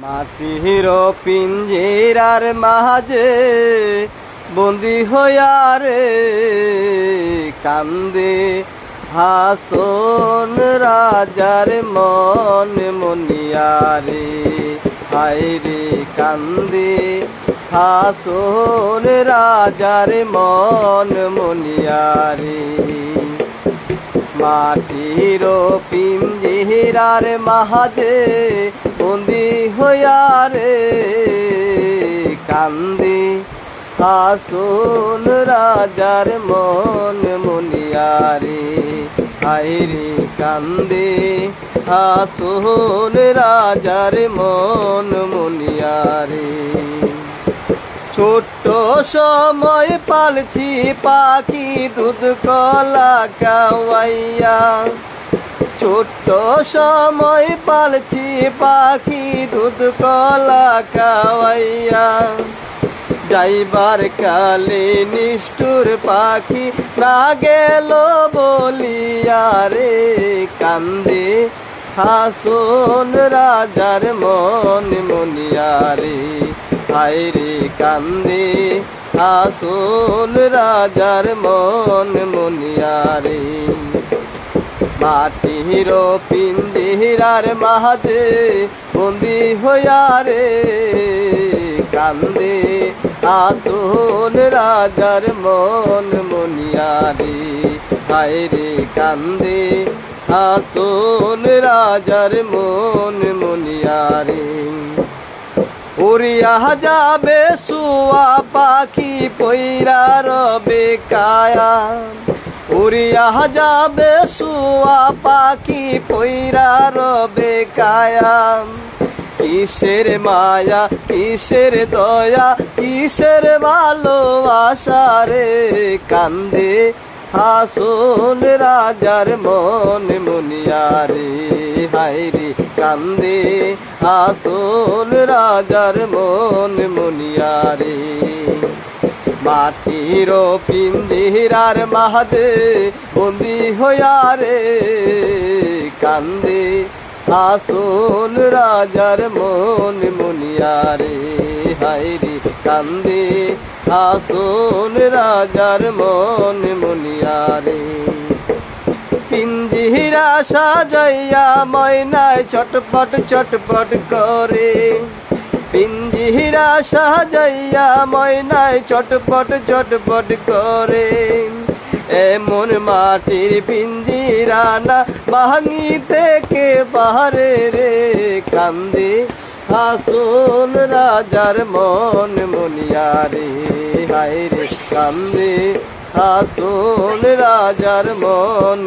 মাটির পিঞ্জিরার মাঝে বন্দি হইয়া কান্দে হাসন রাজার মন মনিয়ারে হায় রে কান্দে হাসন রাজার মন মনিয়ারে মাটির পিঞ্জিরার মাহাজে বন্দি কান্দি। হাসুন রাজার মন মনিয়ারে। হাইরে কান্দে। হাসুন রাজার মন মনিয়ারে। ছোট্ট সময় পালছি পাখি দুধ কলা কাওয়াইয়া ছোট্ট সময় পালছি পাখি দুধ, কলা কাওয়াইয়া যাইবার কালে নিষ্ঠুর পাখি না গেল বলিয়া রে কান্দে। হাসন রাজার মন মনিয়ারে হায় রে কান্দে। হাসন রাজার মন মনিয়ারে মাটির পিন্দিরার মাহাজে বন্দি হইয়া রে, কান্দে আতন রাজার মন মনিয়ারে হায় রে কান্দে আসন রাজার মন মনিয়ারে উড়িয়া যাবে শুয়া পাখি পইরা রবে কায়া। উড়িয়া যাবে শুয়া পাখি পৈরা রবে কায়া কিসের মায়া, কিসের দয়া, কিসের ভালোবাসা রে কান্দে। হাসুন রাজার মন মুনিয়ারে হাইরে কান্দে। হাসুন রাজার মন মুনিয়ারে মাটির পিন্দিরার মাহাদে বন্দি হইয়া রে কান্দে আসুন রাজার মন মুনিয়ারে হাইরে কান্দে আসুন রাজার মন মুনিয়ারে পিঞ্জিরা সাজাইয়া ময়নায় চটপট চটপট করে পিঞ্জিরা সাজাইয়া ময়নায় চটপট চটপট করে। এমন মাটির পিঞ্জিরা না ভাঙি থেকে বাহারে রে কান্দে? হাসুন রাজার মন মনিয়ারে হায় রে কান্দে। হাসুন রাজার মন